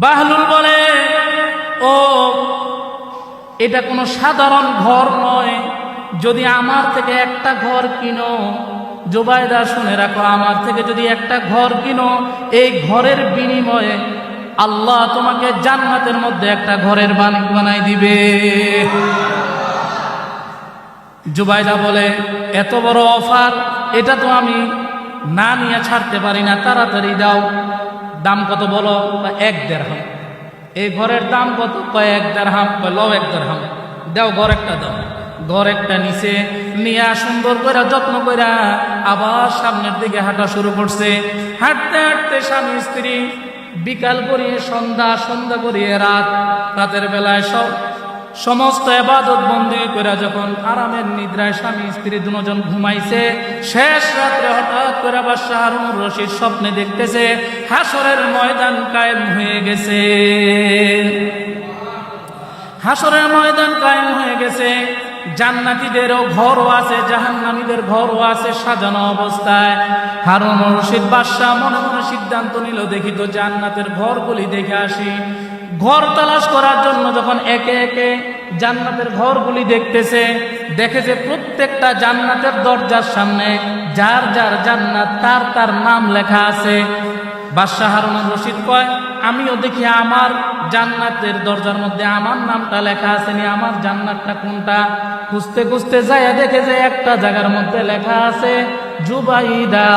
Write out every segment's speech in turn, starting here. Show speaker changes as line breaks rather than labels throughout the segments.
বাহলুল বলে, ও, এটা কোনো সাধারণ ঘর নয়। যদি আমার থেকে একটা ঘর কিনো, জোবায়দা শুনে রাখো, আমার থেকে যদি একটা ঘর কিনো, এই ঘরের বিনিময়ে আল্লাহ তোমাকে জান্নাতের মধ্যে একটা ঘরের বাণিক বানাই দিবে। জুবাইদা বলে, এত বড় অফার, এটা তো আমি না নিয়ে ছাড়তে পারি না, তাড়াতাড়ি দাও। দাম কত বলো? এক দেড়হাম। এই ঘরের দাম কত? কয় এক দেড়হাম, কয় লও এক দেড় হাম দাও ঘর একটা দাও। ঘর একটা নিচে নিয়ে সুন্দর করে যত্ন করে আবার সামনের দিকে হাঁটা শুরু করছে। হাঁটতে হাঁটতে স্বামী স্ত্রী বিকাল করিয়ে সন্ধ্যা সন্ধ্যা করিয়ে রাত। রাতের বেলায় সব সমস্ত এবাদত বন্দি করে যখন আরামের নিদ্রায় স্বামী, স্ত্রী দুজন ঘুমাইছে, শেষ রাত্রে হঠাৎ করে আবার শাহরুর রশির স্বপ্নে দেখতেছে, হাসরের ময়দান কায়েম হয়ে গেছে। হাসরের ময়দান কায়েম হয়ে গেছে। জান্নাতীদেরও ঘরও আছে, জাহান্নামীদের ঘরও আছে সাজানো অবস্থায়। হারুন রশিদ বাদশাহ মনে মনে সিদ্ধান্ত নিল, দেখি তো জান্নাতের ঘরগুলি দেখে আসি। ঘর তালাশ করার জন্য যখন একে একে জান্নাতের ঘরগুলি দেখতেছে, দেখেছে প্রত্যেকটা জান্নাতের দরজার সামনে যার যার জান্নাত, তার তার নাম লেখা আছে। বাদশাহ হারুন রশিদ কয়, আমিও দেখি আমার জান্নাতের দরজার মধ্যে আমার নামটা লেখা আছে নি, আমার জান্নাতটা কোনটা? খুঁজতে খুঁজতে যাইয়া দেখে যে একটা জায়গার মধ্যে লেখা আছে, জুবাইদা।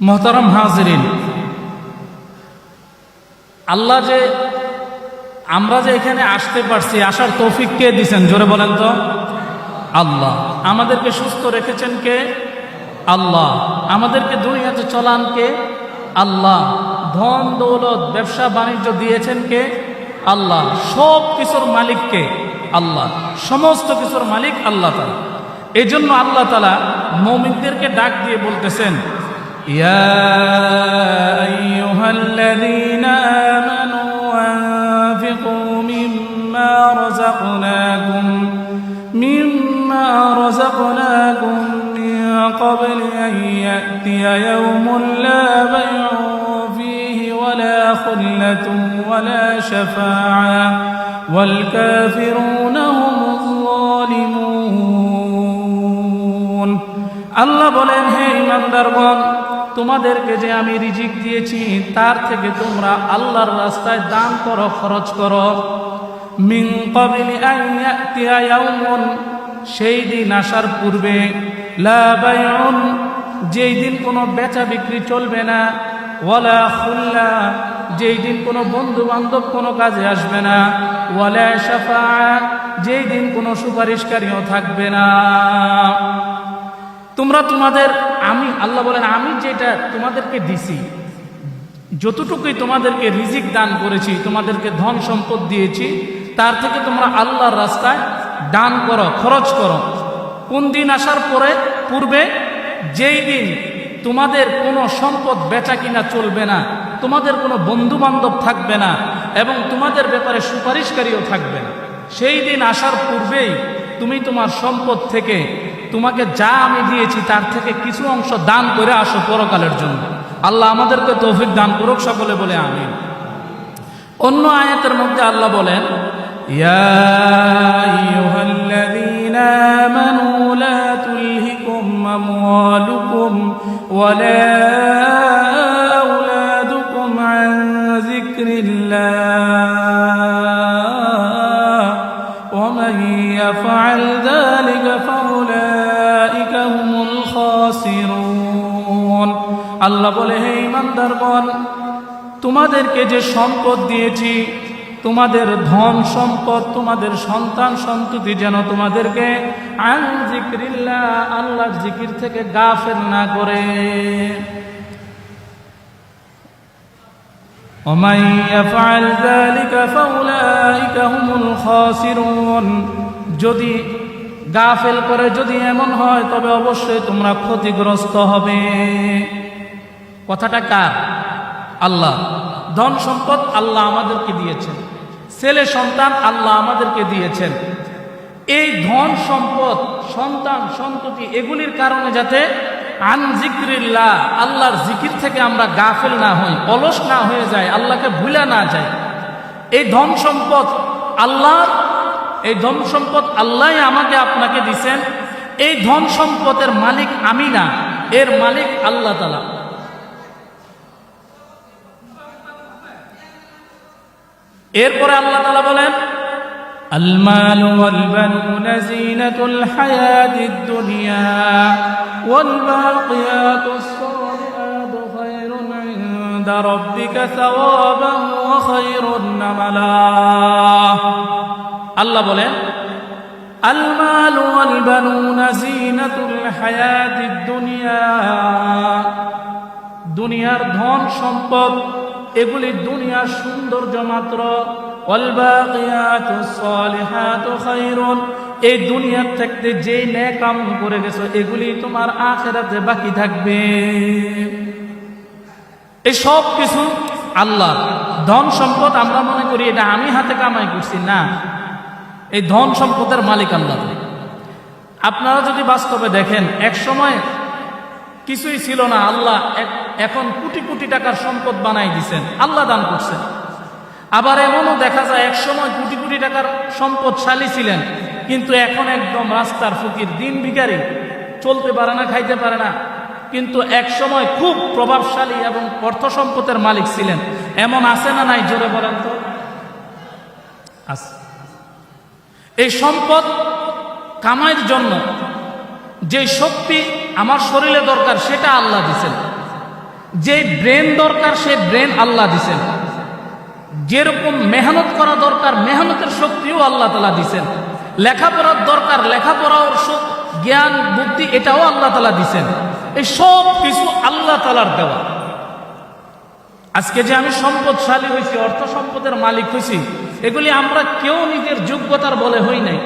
মোহতারাম হাজরিন আল্লাহ যে আমরা যে এখানে আসতে পারছি, আসার তৌফিক কে দিছেন? জোরে বলেন তো। আল্লাহ। আমাদেরকে সুস্থ রেখেছেন কে? আল্লাহ। আমাদেরকে দুই দুনিয়াতে চলান কে? আল্লাহ। ধন, দৌলত, ব্যবসা, বাণিজ্য দিয়েছেন কে? আল্লাহ। সব কিছুর মালিককে আল্লাহ। সমস্ত কিছুর মালিক আল্লাহ তালা এই জন্য আল্লাহ তালা মৌমিকদেরকে ডাক দিয়ে বলতেছেন يا أيها الذين آمنوا أنفقوا مما رزقناكم مما رزقناكم من قبل أن يأتي يوم لا بيع فيه ولا خلة ولا شفاعة والكافرون هم الظالمون আল্লাহ বলেন হে ইমানদারগণ তোমাদেরকে যে আমি রিজিক দিয়েছি, তার থেকে তোমরা আল্লাহর রাস্তায় দান করো, খরচ করো। ক্বাবলি আন সেই দিন আসার পূর্বে, লা বাইউন, যেই দিন কোনো বেচা বিক্রি চলবে না, ওয়ালা খুল্লা, যেই দিন কোনো বন্ধু বান্ধব কোনো কাজে আসবে না, ওয়ালা সাফা যেই দিন কোনো সুপারিশকারীও থাকবে না। তোমরা তোমাদের আমি, আল্লাহ বলেন, আমি যেটা তোমাদেরকে দিছি, যতটুকুই তোমাদেরকে রিজিক দান করেছি, তোমাদেরকে ধন সম্পদ দিয়েছি, তার থেকে তোমরা আল্লাহর রাস্তায় দান করো, খরচ করো। কোন দিন আসার পরে, পূর্বে যেই দিন তোমাদের কোনো সম্পদ বেচা কিনা চলবে না, তোমাদের কোনো বন্ধু বান্ধব থাকবে না, এবং তোমাদের ব্যাপারে সুপারিশকারীও থাকবে না, সেই দিন আসার পূর্বেই তুমি তোমার সম্পদ থেকে তোমাকে যা আমি দিয়েছি, তার থেকে কিছু অংশ দান করে আসো পরকালের জন্য। আল্লাহ আমাদেরকে তৌফিক দান করুক, সকলে বলে আমি অন্য আয়াতের মধ্যে আল্লাহ বলেন
يا
আল্লাহ বলে হে ইমানদারগণ তোমাদেরকে যে সম্পদ দিয়েছি তোমাদের ধন সম্পদ তোমাদের সন্তান সন্ততি যেন তোমাদেরকে আন জিক্রিল্লাহ আল্লাহর জিকির থেকে গাফেল না করে
ومن يفعل ذلك فأولئك هم الخاسرون
যদি গাফেল করে যদি এমন হয় তবে অবশ্যই তোমরা ক্ষতিগ্রস্ত হবে কথাটা কার? আল্লাহ। ধন সম্পদ আল্লাহ আমাদেরকে দিয়েছেন। ছেলে সন্তান আল্লাহ আমাদেরকে দিয়েছেন। এই ধন সম্পদ, সন্তান, সন্ততি এগুলির কারণে যাতে আন জিক্রিল্লাহ আল্লাহর জিকির থেকে আমরা গাফেল না হই, অলস না হয়ে যায় আল্লাহকে ভুলে না যায় এই ধন সম্পদ আল্লাহর, এই ধন সম্পদ আল্লাহ আমাকে আপনাকে দিছেন। এই ধন সম্পদের মালিক আমি না, এর মালিক আল্লাহ তালা এরপরে আল্লাহ তালা বলেন
المال والبنون زينة الحياة الدنيا والباقيات الصالحات خير عند ربك ثوابا وخير نملا
আল্লাহ বলেন
المال والبنون زينة الحياة الدنيا
দুনিয়ার ধন সম্পদ এগুলি দুনিয়ার সৌন্দর্য মাত্র। এই দুনিয়ার থাকতে যে ন্যায় কাম করে গেছো, এগুলি তোমার আখেরাতে বাকি থাকবে। এই সব কিছু আল্লাহ ধন সম্পদ আমরা মনে করি এটা আমি হাতে কামাই করছি, না। এই ধন সম্পদের মালিক আল্লাহ। আপনারা যদি বাস্তবে দেখেন, এক সময় কিছুই ছিল না, আল্লাহ এক এখন কোটি কোটি টাকার সম্পদ বানাই দিছেন। আল্লাহ দান করছেন। আবার এমনও দেখা যায় এক সময় কোটি কোটি টাকার সম্পদশালী ছিলেন, কিন্তু এখন একদম রাস্তার ফকির, দিন ভিখারি, চলতে পারে না, খাইতে পারে না। কিন্তু এক সময় খুব প্রভাবশালী এবং অর্থ সম্পদের মালিক ছিলেন। এমন আছে না নাই, জোরে বলেন তো? এই সম্পদ কামাইয়ের জন্য যে শক্তি আমার শরীরে দরকার, সেটা আল্লাহ দিছেন। যে ব্রেন দরকার, সে ব্রেন আল্লাহ দিছেন। যেরকম মেহনত করা দরকার, মেহনতের শক্তিও আল্লাহ তালা দিছেন। লেখাপড়ার দরকার লেখাপড়ার স- জ্ঞান, বুদ্ধি, এটাও আল্লাহ তালা দিছেন। এই সব কিছু আল্লাহ তালার দেওয়া। আজকে যে আমি সম্পদশালী হয়েছি, অর্থ সম্পদের মালিক হয়েছি, এগুলি আমরা কেউ নিজের যোগ্যতার বলে হই নাই।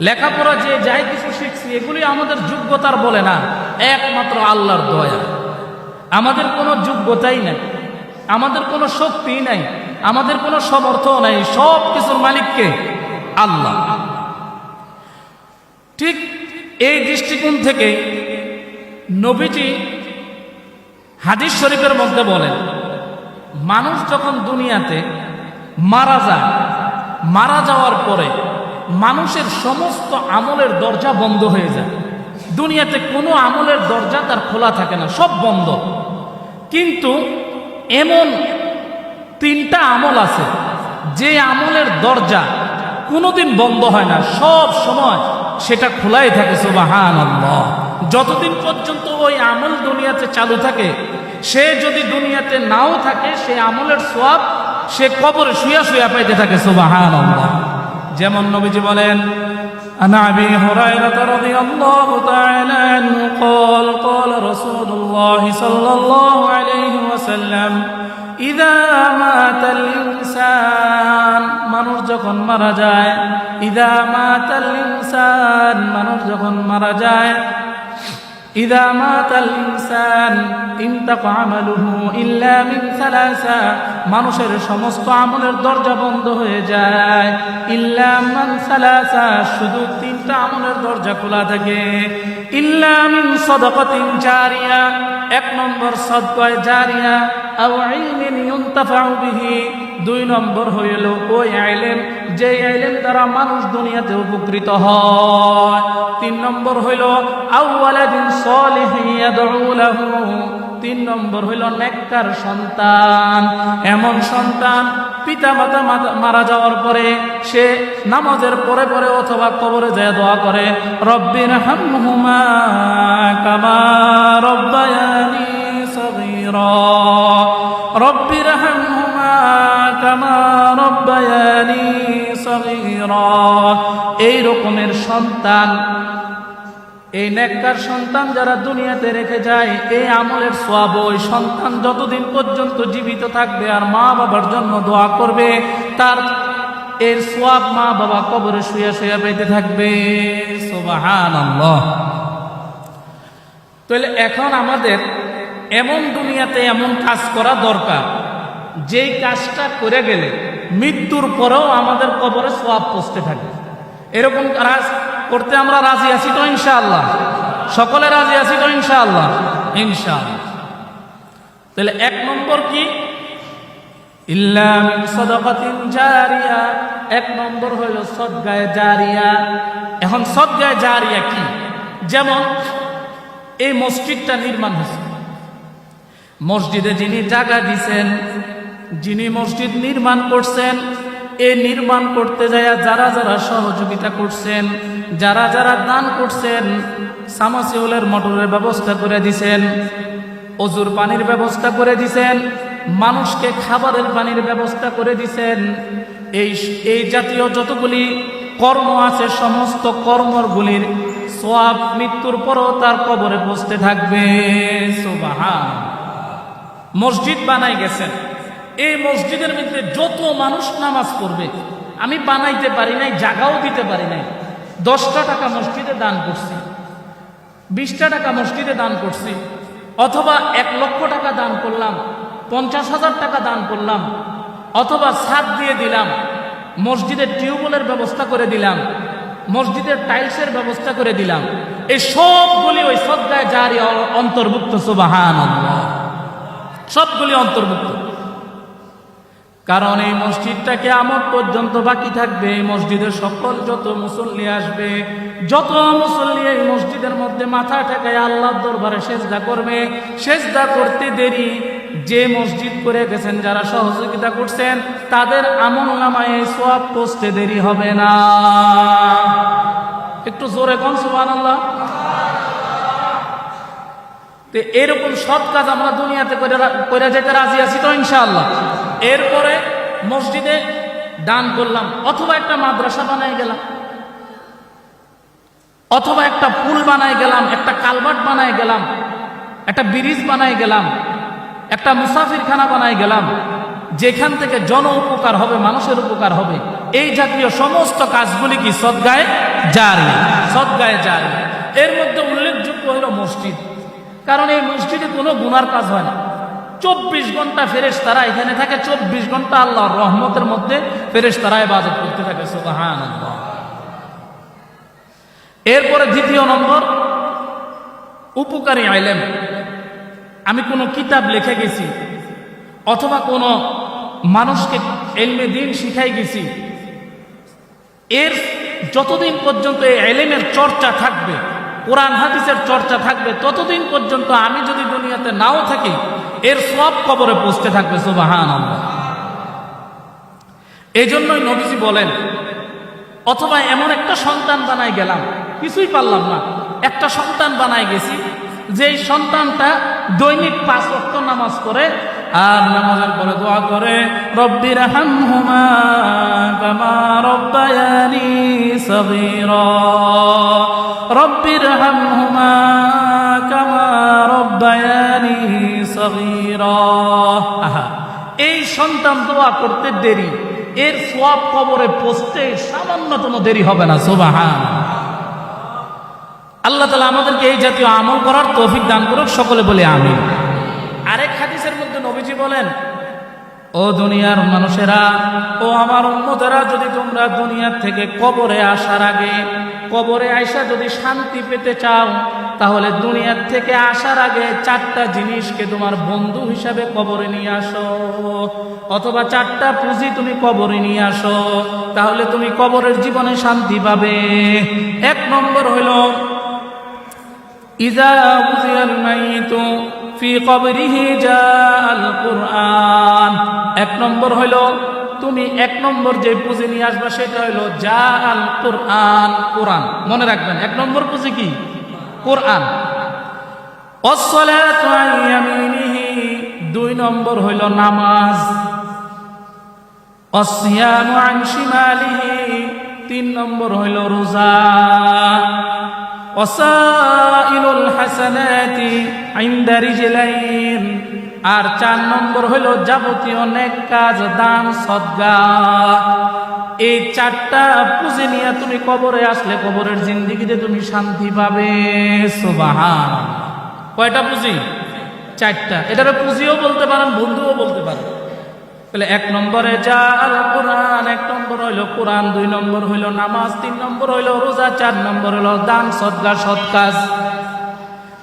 লেখাপড়া যে যাই কিছু শিখছি, এগুলি আমাদের যোগ্যতার বলে না, একমাত্র আল্লাহর দয়া। আমাদের কোনো যোগ্যতাই নাই, আমাদের কোনো শক্তি নাই, আমাদের কোনো সমর্থ নাই, সব কিছুর মালিককে আল্লাহ। ঠিক এই দৃষ্টিকোণ থেকে নবীজি হাদিস শরীফের মধ্যে বলেন, মানুষ যখন দুনিয়াতে মারা যায়, মারা যাওয়ার পরে মানুষের সমস্ত আমলের দরজা বন্ধ হয়ে যায়। দুনিয়াতে কোনো আমলের দরজা তার খোলা থাকে না, সব বন্ধ। কিন্তু এমন তিনটা আমল আছে, যে আমলের দরজা কোনোদিন বন্ধ হয় না, সব সময় সেটা খোলাই থাকে সুবাহান যতদিন পর্যন্ত ওই আমল দুনিয়াতে চালু থাকে, সে যদি দুনিয়াতে নাও থাকে, সে আমলের সোয়াব সে কবরে শুয়া শুয়া পাইতে থাকে সুবাহান যেমন নবীজি বলেন
عن ابي هريره رضي الله تعالى عنه قال قال رسول الله صلى الله عليه وسلم اذا مات الانسان মানুষ যখন মারা যায় اذا مات الانسان মানুষ যখন মারা যায় إذا مات الإنسان انتقى عمله إلا من ثلاثة মানুষের সমস্ত আমলের দরজা বন্ধ হয়ে যায়। ইল্লা মান সালাসা, শুধু তিনটা আমলের দরজা খোলা থাকে। ইল্লা মিন সাদাকাতিন জারিয়া, এক নম্বর সদকায়ে জারিয়া, আও ইলমিন ইউনতাফাউ বিহি। দুই নম্বর হইল ওই আইলেম যে আইলেম দ্বারা মানুষ দুনিয়াতে উপকৃত হয়। তিন নম্বর হইল আউওয়ালাদিন সলিহিন ইয়াদউ লাহু তিন নম্বর হইল নেককার সন্তান। এমন সন্তান পিতা মাতা মারা যাওয়ার পরে সে নামাজের পরে পরে অথবা কবরে যায় দোয়া করে রব্বির হামহুমা কামা রব্বায়ানি সগীরা। রব্বির হামহুমা কামা রব্বায়ানি এই রকমের সন্তান এই নেককার সন্তান যারা দুনিয়াতে রেখে যায়, এই আমলের সোয়াব ওই সন্তান যতদিন পর্যন্ত জীবিত থাকবে আর মা বাবার জন্য দোয়া করবে, তার এর সোয়াব মা বাবা কবরে শুয়ে শুয়ে পেতে থাকবে। তাহলে এখন আমাদের এমন দুনিয়াতে এমন কাজ করা দরকার, যেই কাজটা করে গেলে মৃত্যুর পরেও আমাদের কবরে সোয়াব পৌঁছতে থাকবে। এরকম কাজ করতে আমরা রাজি আছি তো ইনশাআল্লাহ।
সকলে রাজি আছি তো ইনশাআল্লাহ? ইনশাআল্লাহ। তাহলে এক নম্বর কি? জারিয়া। এক নম্বর হইল সদগায়ে জারিয়া। এখন সদগায়ে জারিয়া কি? যেমন এই মসজিদটা নির্মাণ হয়েছে। মসজিদে যিনি জায়গা দিছেন, যিনি মসজিদ নির্মাণ করছেন, এই নির্মাণ করতে যায় যারা যারা সহযোগিতা করছেন যারা যারা দান করছেন, সামাসিউলের মোটরের ব্যবস্থা করে দিছেন, অজুর পানির ব্যবস্থা করে দিছেন, মানুষকে খাবারের পানির ব্যবস্থা করে দিছেন, এই এই জাতীয় যতগুলি কর্ম আছে, সমস্ত কর্মগুলির সোয়াব মৃত্যুর পরও তার কবরে বসতে থাকবে। মসজিদ বানাই গেছেন। এই মসজিদের মধ্যে যত মানুষ নামাজ পড়বে, আমি বানাইতে পারি নাই, জাগাও দিতে পারি নাই। দশটা টাকা মসজিদে দান করছি, বিশটা টাকা মসজিদে দান করছি, অথবা এক লক্ষ টাকা দান করলাম, পঞ্চাশ হাজার টাকা দান করলাম, অথবা ছাদ দিয়ে দিলাম, মসজিদের টিউবওয়েলের ব্যবস্থা করে দিলাম, মসজিদের টাইলসের ব্যবস্থা করে দিলাম, এই সবগুলি ওই সদ্গায় জারি অন্তর্ভুক্ত সুবাহান সবগুলি অন্তর্ভুক্ত। কারণ এই মসজিদটাকে আমার পর্যন্ত বাকি থাকবে। এই মসজিদের সকল যত মুসল্লি আসবে, যত মুসল্লি এই মসজিদের মধ্যে মাথা ঠেকায় আল্লাহর দরবারে সেজদা করবে, সেজদা করতে দেরি যে মসজিদ করে গেছেন, যারা সহযোগিতা করছেন, তাদের আমল নামায় সোয়াব পৌঁছতে দেরি হবে না। একটু জোরে কন সুবান আল্লাহ তো এরকম সৎ কাজ আমরা দুনিয়াতে করে করে যেতে রাজি আছি তো ইনশাআল্লাহ। এরপরে মসজিদে দান করলাম, অথবা একটা মাদ্রাসা বানাই গেলাম, অথবা একটা পুল বানাই গেলাম, একটা কালভার্ট বানাই গেলাম, একটা ব্রিজ বানাই গেলাম, একটা মুসাফিরখানা বানাই গেলাম, যেখান থেকে জন উপকার হবে, মানুষের উপকার হবে, এই জাতীয় সমস্ত কাজগুলি কি সদ্গায় জারি সদ্গায় জারি। এর মধ্যে উল্লেখযোগ্য হল মসজিদ। কারণ এই মসজিদে কোনো গুনার কাজ হয় না। চব্বিশ ঘণ্টা ফেরেস তারা এখানে থাকে, চব্বিশ ঘণ্টা আল্লাহর রহমতের মধ্যে ফেরেস তারা ইবাদত করতে থাকে সুবাহান এরপরে দ্বিতীয় নম্বর, উপকারী আইলেম আমি কোনো কিতাব লিখে গেছি, অথবা কোনো মানুষকে এলমে দিন শিখাই গেছি, এর যতদিন পর্যন্ত এই এলেমের চর্চা থাকবে, কোরআন হাদিসের চর্চা থাকবে, ততদিন পর্যন্ত আমি যদি দুনিয়াতে নাও থাকি, এর সব কবরে পৌঁছতে থাকবে সুবাহান এই জন্যই নবীজি বলেন, অথবা এমন একটা সন্তান বানাই গেলাম, কিছুই পারলাম না। একটা সন্তান বানাই গেছি যে সন্তানটা দৈনিক পাঁচ রক্ত নামাজ করে আর নামাজের পরে দোয়া করে রব্বির হামহুমা কামা রব্বায়ানি সগীরা। রব্বির হামহুমা এই সন্তান দোয়া করতে দেরি। এর সব কবরে পৌঁছতে সামান্যতম দেরি হবে না, সোবাহান। আল্লাহ তালা আমাদেরকে এই জাতীয় আমল করার তৌফিক দান করুক, সকলে বলে আমি আরেক হাদিসের মধ্যে নবীজি বলেন ও দুনিয়ার মানুষেরা, ও আমার উন্মতেরা যদি তোমরা দুনিয়ার থেকে কবরে আসার আগে, কবরে আইসা যদি শান্তি পেতে চাও, তাহলে দুনিয়ার থেকে আসার আগে চারটা জিনিসকে তোমার বন্ধু হিসাবে কবরে নিয়ে আসো। অথবা চারটা পুঁজি তুমি কবরে নিয়ে আসো, তাহলে তুমি কবরের জীবনে শান্তি পাবে। এক নম্বর হইল, ইজা বুঝিয়াল মাইতু ফি কবরিহি জাআল কুরআন। এক নম্বর হইল, তুমি এক নম্বর যে পুঁজি নিয়ে আসবা সেটা হইল যা আল কোরআন কোরআন। মনে রাখবেন, এক নম্বর পুঁজি কি? কোরআন। দুই নম্বর হইল নামাজ। তিন নম্বর হইল রোজা। আর চার নম্বর হলো যাবতীয় নেক কাজ, দান, সদ্গা। এই চারটা পুঁজি নিয়ে তুমি কবরে আসলে কবরের জিন্দিগিতে তুমি শান্তি পাবে। কয়টা পুঁজি? চারটা। এটার পুঁজিও বলতে পারেন, বন্ধুও বলতে পারেন। তাহলে এক নম্বরে যা আল কোরআন এক নম্বর হইল কোরআন, দুই নম্বর হইল নামাজ, তিন নম্বর হইল রোজা, চার নম্বর হইল দান সদ্গা সৎ কাজ।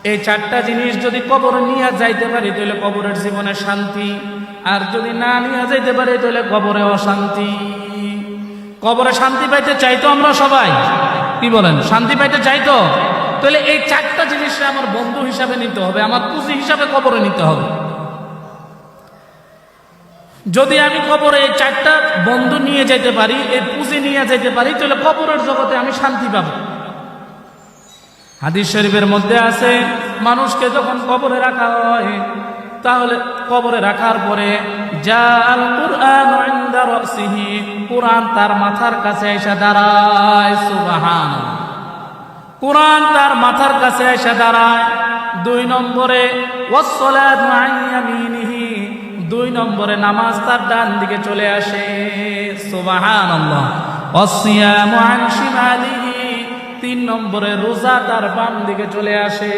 এই চারটা জিনিস যদি কবর নিয়ে যাইতে পারি, তাহলে কবরের জীবনে শান্তি। আর যদি না নিয়ে যাইতে পারি, তাহলে কবরে অশান্তি। কবরে শান্তি পাইতে চাইতো আমরা সবাই। কি বলেন? শান্তি পাইতে চাইতো তাহলে এই চারটা জিনিসটা আমার বন্ধু হিসাবে নিতে হবে, আমার পুঁজি হিসাবে কবরে নিতে হবে। যদি আমি কবরে এই চারটা বন্ধু নিয়ে যেতে পারি এই পুঁজি নিয়ে যেতে পারি, তাহলে কবরের জগতে আমি শান্তি পাবো। হাদিস শরীফের মধ্যে আছে, মানুষকে যখন কবরে রাখা হয়, তাহলে কবরে রাখার পরে জাল কুরআন কুরআন তার মাথার কাছে এসে দাঁড়ায় সুবহান কুরআন তার মাথার কাছে এসে দাঁড়ায়, দুই নম্বরে, ওয়াসসালাত আন ইয়ামিনিহি দুই নম্বরে নামাজ তার ডান দিকে চলে আসে। তিন নম্বরে রোজা তার বাম দিকে চলে আসে।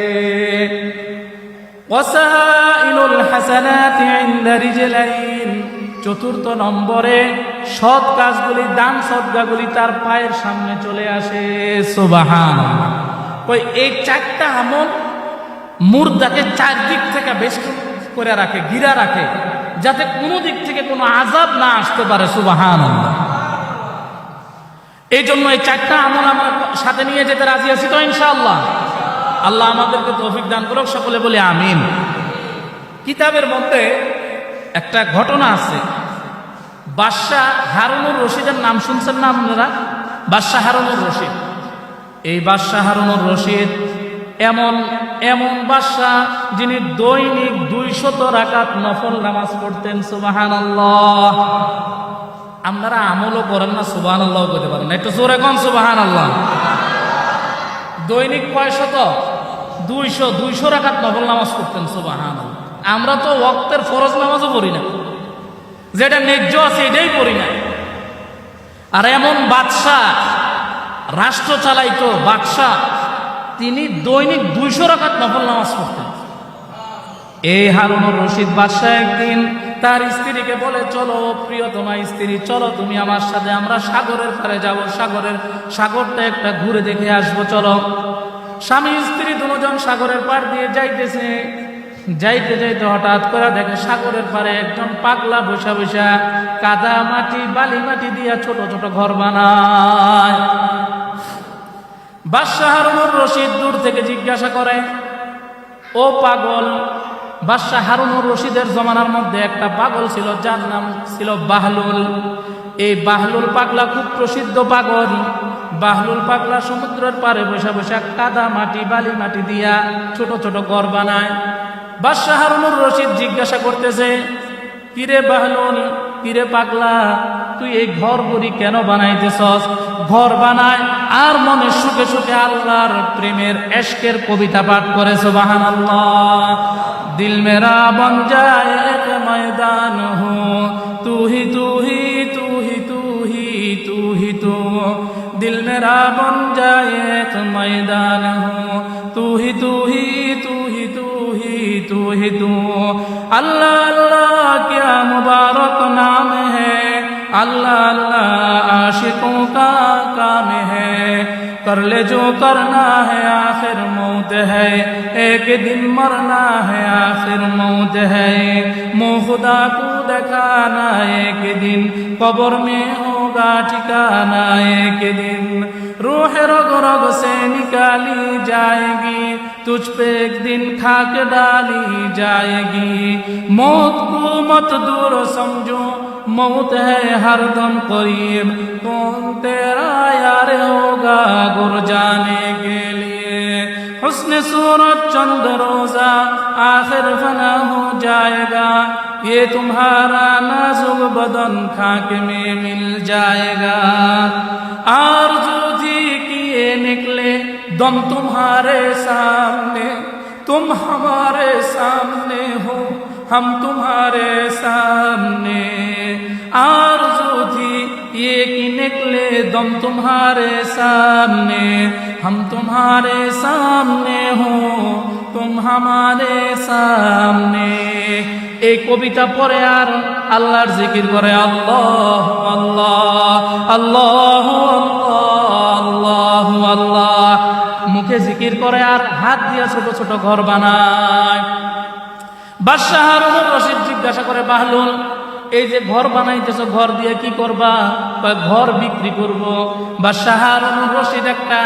চতুর্থ নম্বরে সৎ কাজগুলি, দান সদ্গাগুলি তার পায়ের সামনে চলে আসে। সুবাহান ওই এই চারটা আমল মুর্দাকে চারদিক থেকে বেশ করে রাখে গিরা রাখে। যাতে কোনো দিক থেকে কোনো আজাব না আসতে পারে সুবাহান এই জন্য এই চারটা আমল আমরা সাথে নিয়ে যেতে রাজি আছি তো, ইনশাআল্লাহ। আল্লাহ আমাদেরকে তৌফিক দান করুক, সকলে বলে আমিন। কিতাবের মধ্যে একটা ঘটনা আছে। বাদশাহ হারুনুর রশিদের নাম শুনছেন না আপনারা? বাদশাহ হারুনুর রশিদ। এই বাদশাহ হারুনুর রশিদ এমন এমন বাদশাহ যিনি দৈনিক দুইশত রাকাত নফল নামাজ পড়তেন সুবাহান আপনারা আমলও করেন না সুবাহান আল্লাহ করতে পারেন। একটু জোরে কন সুবাহান আল্লাহ দৈনিক কয় শত দুইশো দুইশো রাখাত নফল নামাজ পড়তেন সুবাহান আমরা তো ওক্তের ফরজ নামাজও পড়ি না। যেটা ন্যায্য আছে এটাই পড়ি না। আর এমন বাদশাহ রাষ্ট্র চালাইতো বাদশাহ তিনি দৈনিক দুইশো রাখাত নফল নামাজ পড়তেন। এই হারুনুর রশিদ বাদশাহ একদিন তার স্ত্রীকে বলে, চলো প্রিয় প্রিয়তমা স্ত্রী, চলো তুমি আমার সাথে, আমরা সাগরের পারে যাব, সাগরের সাগরটা একটা ঘুরে দেখে আসব, চলো। স্বামী স্ত্রী দুজন সাগরের পার দিয়ে যাইতেছে। যাইতে যাইতে হঠাৎ করে দেখে সাগরের পারে একজন পাগলা বসা বসা কাদা মাটি, বালি মাটি দিয়া ছোট ছোট ঘর বানায়। বাদশাহ হারুনুর রশিদ দূর থেকে জিজ্ঞাসা করে, ও পাগল, বাদশাহ হারুনুর রশিদের জমানার মধ্যে একটা পাগল ছিল, যার নাম ছিল বাহলুল। এই বাহলুল পাগলা খুব প্রসিদ্ধ পাগল। বাহলুল পাগলা সমুদ্রের পারে বসে বসে কাদা মাটি, বালি মাটি দিয়া ছোট ছোট ঘর বানায়। বাদশাহ হারুনুর রশিদ জিজ্ঞাসা করতেছে, কিরে বাহলুল কিরে পাগলা, তুই এই ঘর বুড়ি কেন বানাইতেছস? ঘর বানায় আর মনে সুখে সুখে আল্লাহর প্রেমের এশকের কবিতা পাঠ করে সুবাহান আল্লাহ দিল মেরা বন যায় ময়দান হো, তুহি তুহি তুহি তুহি তুহি তু। দিল মেরা বন যায় ময়দান হো, তুহি তুহি তুহি তুহি তুহি তু। আল্লাহ তু হি তু अल्लाह अल्लाह आशिकों का काम है कर ले जो करना है आखिर मौत है एक दिन मरना है आखिर मौत है मुँह खुदा को दिखाना एक दिन कब्र में होगा ठिकाना एक दिन रूह रग रग से निकाली जाएगी तुझ पे एक दिन खाक डाली जाएगी मौत को मत दूर समझो मौत है हरदम करीब कौन तेरा यार होगा गुर जाने के लिए हुस्न सूरत चंद रोजा आखिर फना हो जाएगा ये तुम्हारा नाजुक बदन खाक में मिल जाएगा आरज़ू थी कि ये निकले दम तुम्हारे सामने तुम हमारे सामने हो हम तुम्हारे सामने आरज़ू थी ये कि निकले दम तुम्हारे सामने हम तुम्हारे सामने हो तुम हमारे सामने এই কবিতা পড়ে আর আল্লাহর জিকির করে আল্লাহ আল্লাহ আল্লাহ আল্লাহ আল্লাহ আল্লাহ মুখে জিকির জিকির করে আর হাত দিয়ে ছোট ছোট ঘর বানায় বাদশাহ হারুনুর রশিদ জিজ্ঞাসা করে, বাহলুল, এই যে ঘর বানাইতেছো, ঘর দিয়ে কি করবা? কয়, ঘর বিক্রি করব। বাদশাহ হারুনুর রশিদ একটা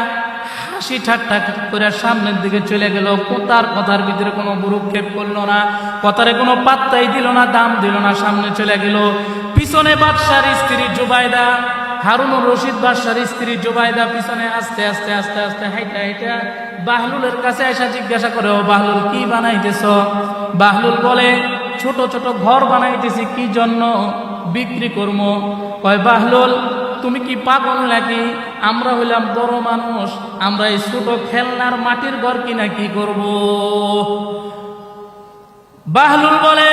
হাসি ঠাট্টা করে সামনের দিকে চলে গেল। তার কথার ভিতরে কোনো বুরুক্ষেপ করল না কথারে কোনো পাত্তাই দিল না, দাম দিল না, সামনে চলে গেল। পিছনে বাদশার স্ত্রী জুবাইদা হারুনুর রশিদ বাদশার স্ত্রী জুবাইদা পিছনে আস্তে আস্তে আস্তে আস্তে হাইটা হাইটা বাহলুলের কাছে এসে জিজ্ঞাসা করে, ও বাহলুল, কি বানাইতেছ? বাহলুল বলে, ছোট ছোট ঘর বানাইতেছি, কি জন্য বিক্রি করব? কয়, বাহলুল, তুমি কি পাগল নাকি? আমরা হইলাম বড় মানুষ, আমরা এই ছোট খেলনার মাটির ঘর কিনা কি করব? বাহলুল বলে,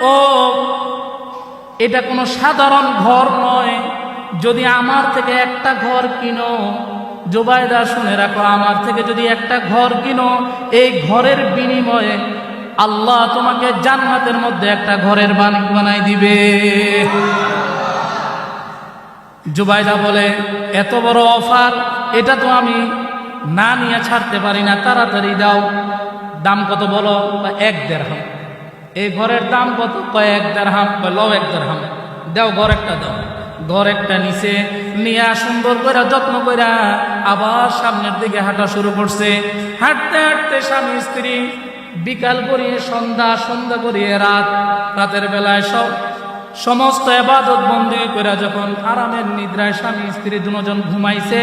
ও, এটা কোনো সাধারণ ঘর নয় যদি আমার থেকে একটা ঘর কিনো জোবায়দা শুনে রাখো, আমার থেকে যদি একটা ঘর কিনো, এই ঘরের বিনিময়ে আল্লাহ তোমাকে জান্নাতের মধ্যে একটা ঘরের বাণিক বানাই দিবে। জুবাইদা বলে, এত বড় অফার, এটা তো আমি না নিয়ে ছাড়তে পারি না, তাড়াতাড়ি দাও। দাম কত বলো? এক দেড় হাম এই ঘরের দাম কত? কয়েক দেড় হাম লও এক দেড় হাম দাও, ঘর একটা দাও। ঘর একটা নিচে, নিয়ে সুন্দর করে যত্ন করে আবার সামনের দিকে হাঁটা শুরু করছে। হাঁটতে হাঁটতে স্বামী, স্ত্রী বিকাল করিয়ে সন্ধ্যা সন্ধ্যা করিয়ে রাত। রাতের বেলায় সব সমস্ত এবাদত বন্দি করে যখন আরামের নিদ্রায় স্বামী, স্ত্রী দুজন ঘুমাইছে,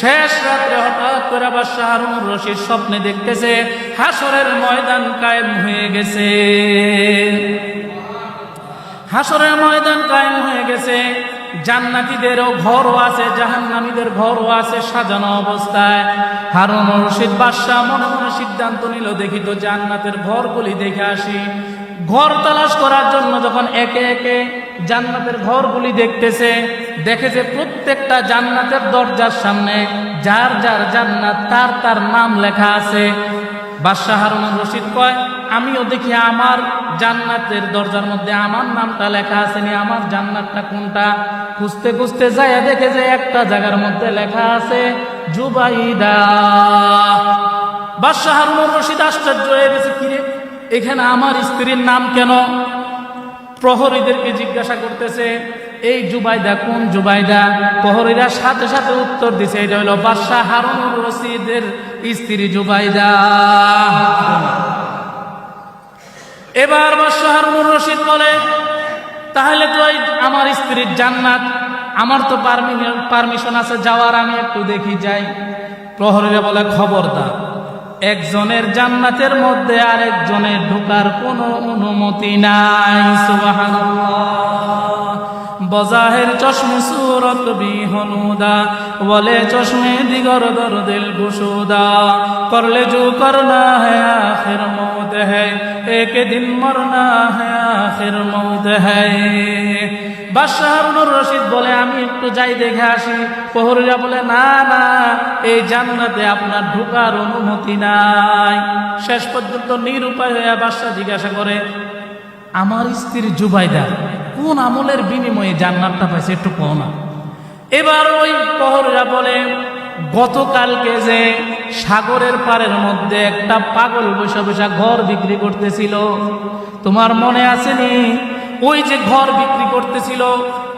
শেষ রাত্রে হঠাৎ করে আবার শাহরুর রশির স্বপ্নে দেখতেছে, হাসরের ময়দান কায়েম হয়ে গেছে। হাসরের ময়দান কায়েম হয়ে গেছে। জান্নাতীদেরও ঘরও আছে, জাহান্নামীদের ঘরও আছে সাজানো অবস্থায়। হারুন রশিদ বাদশাহ মনে মনে সিদ্ধান্ত নিল, দেখি তো জান্নাতের ঘরগুলি দেখে আসি। ঘর তালাশ করার জন্য যখন একে একে জান্নাতের ঘরগুলি দেখতেছে, দেখেছে প্রত্যেকটা জান্নাতের দরজার সামনে, যার যার জান্নাত, তার তার নাম লেখা আছে। বাদশাহ হারুন রশিদ কয়, আমিও দেখি আমার জান্নাতের দরজার মধ্যে আমার নামটা লেখা আছে নি, আমার জান্নাতটা কোনটা? খুঁজতে খুঁজতে যায় দেখে যে একটা জায়গার মধ্যে লেখা আছে, জুবাইদা। বাদশাহ হারুন রশিদ আশ্চর্য হয়ে গেছে কিরে এখানে আমার স্ত্রীর নাম কেন? প্রহরীদেরকে জিজ্ঞাসা করতেছে এই জুবাইদা কোন জুবাইদা? প্রহরীরা সাথে সাথে উত্তর দিছে, এটা হলো বাদশাহ হারুনুর রশিদের স্ত্রী জুবাইদা। এবার বাদশাহ হারুনুর রশিদ বলে, তাহলে তো আমার স্ত্রীর জান্নাত, আমার তো পারমিশন আছে, যাওয়ার আমি একটু দেখি যাই। প্রহরীরা বলে, খবরদার, একজনের জান্নাতের মধ্যে আরেকজনের ঢোকার কোনো অনুমতি নাই, সুবহানাল্লাহ। বজাহের চশমে সুরত বিহনুদা, বলে চশমে দিগর দর দিল গুসুদা করলে জু করনা হ্যা আখির মৌত হ্যায় এক দিন মরনা হ্যা আখির মৌত হ্যায় বাদশাহারুনুর রশিদ বলে, আমি একটু যাই দেখে আসি। প্রহরীরা বলে, না না, এই জান্নাতে আপনার ঢোকার অনুমতি নাই। শেষ পর্যন্ত নিরুপায় হয়ে বাদশাহ জিজ্ঞাসা করে আমার স্ত্রী জুবাইদা, কোন আমলের বিনিময়ে জান্নাতটা পাইছে একটু কও না। এবার ওই প্রহরীরা বলে, গতকালকে যে সাগরের পারের মধ্যে একটা পাগল বসে বসে ঘর বিক্রি করতেছিল, তোমার মনে আসেনি ওই যে ঘর বিক্রি করতেছিল,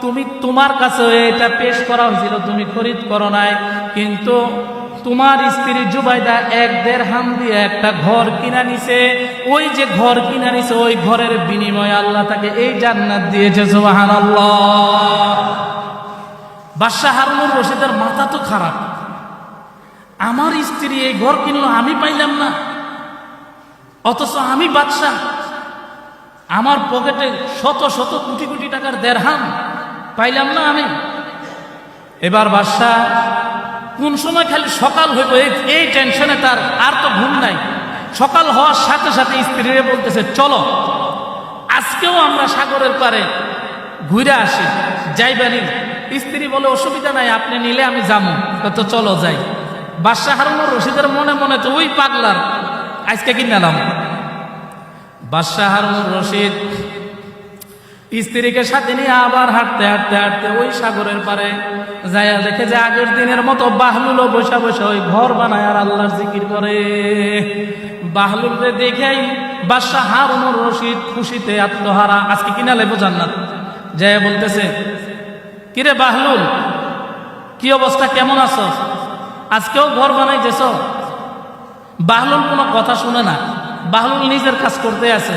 তুমি তোমার কাছে এটা পেশ করা হয়েছিল, তুমি খরিদ করো নাই, কিন্তু তোমার স্ত্রী জুবাইদা এক দেড় হাম দিয়ে একটা ঘর কিনা নিছে। ওই যে ঘর কিনা নিছে, ওই ঘরের বিনিময়ে আল্লাহ তাকে এই জান্নাত দিয়েছে সুবাহান বাদশাহ হারুনুর রশিদের মাথা তো খারাপ। আমার স্ত্রী এই ঘর কিনলো, আমি পাইলাম না। অথচ আমি বাদশাহ। আমার পকেটে শত শত কোটি কোটি টাকার দেড়হাম, পাইলাম না আমি। এবার বাদশাহ কোন সময় খালি সকাল হইব, এই- টেনশনে তার আর তো ঘুম নাই। সকাল হওয়ার সাথে সাথে স্ত্রীরে বলতেছে, চলো, আজকেও আমরা সাগরের পারে ঘুরে আসি যাইবানি স্ত্রী বলে, অসুবিধা নাই, আপনি নিলে আমি যাব তো চলো যাই। বাদশাহ হারুনুর রশিদের মনে মনে তো ওই পাগলার, আজকে কি নিলাম? বাদশাহ হারুনুর রশিদ স্ত্রীকে সাথে নিয়ে আবার হাঁটতে হাঁটতে হাঁটতে ওই সাগরের পারে যাইয়া দেখে যে আগের দিনের মতো বাহলুলও বসা বসা ওই ঘর বানায় আর আল্লাহর জিকির করে। বাহলুলকে দেখেই বাদশাহ হারুনুর রশিদ খুশিতে আত্মহারা, আজকে কিনা লেবো জান্নাত? যাইয়া বলতেছে, কিরে বাহলুল, কি অবস্থা? কেমন আছো? আজকেও ঘর বানাইতেছ? বাহলুল কোনো কথা শুনে না। বাহলুল নিজের কাজ করতে আছে।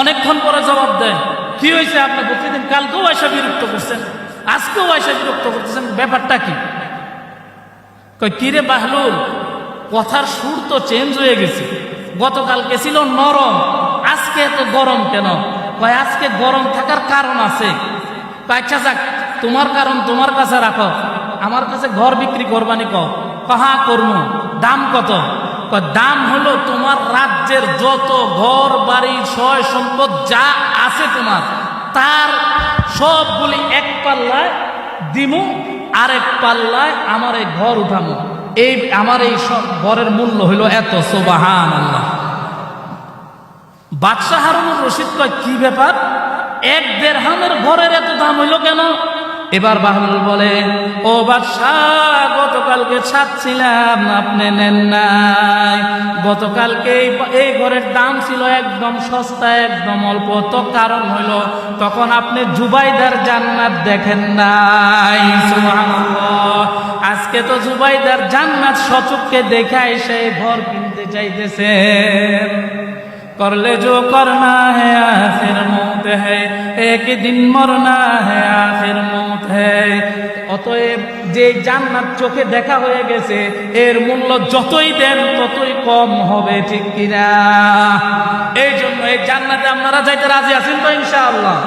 অনেকক্ষণ পরে জবাব দেয় কি হয়েছে আপনি প্রতিদিন? কালকেও আয়সা বিরক্ত করছেন? আজকেও আয়সা বিরক্ত করতেছেন? ব্যাপারটা কি? কিরে বাহলুল? কথার সুর তো চেঞ্জ হয়ে গেছে। গতকালকে ছিল নরম, আজকে এত গরম কেন? কয়, আজকে গরম থাকার কারণ আছে। আচ্ছা যাক, তোমার কারণ তোমার কাছে রাখো। আমার কাছে ঘর বিক্রি করবানি কও। কহা করমু। দাম কত? দাম হলো তোমার রাজ্যের যত ঘর, বাড়ি, সয় সম্পদ যা আছে তোমার, তার সবগুলি এক পাল্লায় দিমু, আরেক পাল্লায় আমার এই ঘর উঠামু। এই, আমার এই সব ঘরের মূল্য হইল এত সোবাহান আল্লাহ বাদশাহ হারুনুর রশিদ কয়, কি ব্যাপার? এক দেড় দেড়হামের ঘরের এত দাম হইল কেন? এবার বাহরুল বলে, ও বাদশাহ গতকালকে ছাড়ছিলাম, আপনি নেন নাই। গতকালকে এই- ঘরের দাম ছিল একদম সস্তা, একদম অল্প। তো কারণ হইল, তখন আপনি জুবাইদার জান্নাত দেখেন নাই। আজকে তো জুবাইদার জান্নাত সচককে দেখাই সেই ঘর কিনতে চাইতেছেন করলে जो करना है आखिर मौत है एक दिन मरना है आखिर मौत है অতএব যে জান্নাত চোখে দেখা হয়ে গেছে এর মূল্য যতই দেন ততই কম হবে ঠিক কিনা এই জন্য এই জান্নাতে আপনারা যাইতে রাজি আছেন তো ইনশাআল্লাহ